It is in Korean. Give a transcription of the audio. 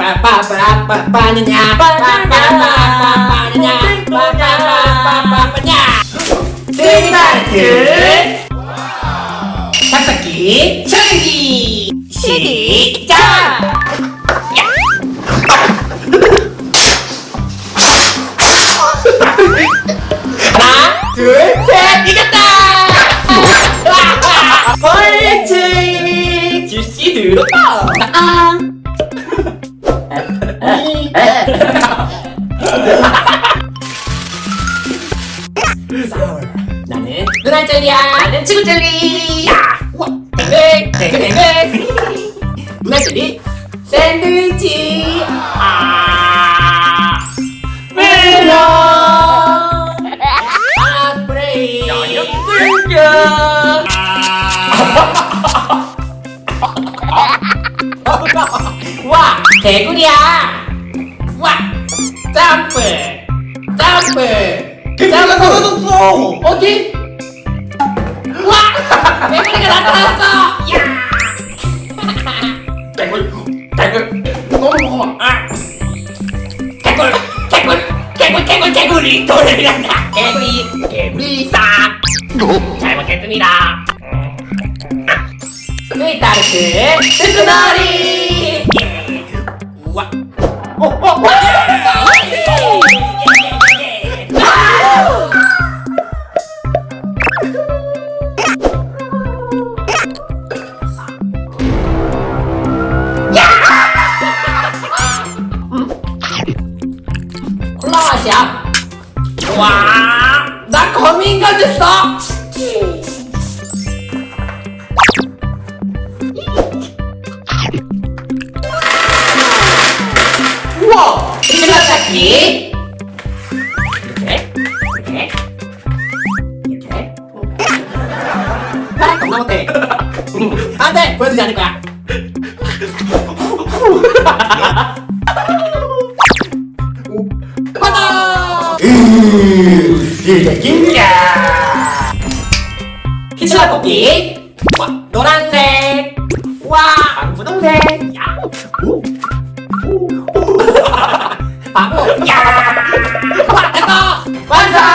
빠빠빠빠 빠느냐 빠빠빠빠 빠느냐 빠빠빠빠 빠냐 스리마트 삭삭기 챌린지 시작 하나 둘셋 이겼다 벌칙 주씨 들었다 아 나는 눈알 젤리야. 나는 치구 젤리. 야, 우와, 뱅뱅, 뱅뱅뱅. 눈알 젤리, 샌드위치. 아, 멜론. 아, 브레이. 불겨. 와, 개구리야. 와, 점프, 점프. 개구리가 사라졌어. 어디? 와! 개구리가 나타났어! 야! 개굴, 개굴, 너무 무거워. 아! 개굴, 개굴, 개굴, 개굴, 개구리 돌아간다. 개구리, 개구리 싹. 잘 먹겠습니다. 스위타스 스크너리. 예. 우와. 오, 오, 와! 예, 야. 와, 나 거미인간 됐어. 우와, 신라 찾기. 이렇게. 아. 안 돼, 보여주지 않을 거야. 이기야! 피치라 토끼! 와, 노란색! 와, 분홍색! 야! 바보! 야! 와, 됐어! 완성!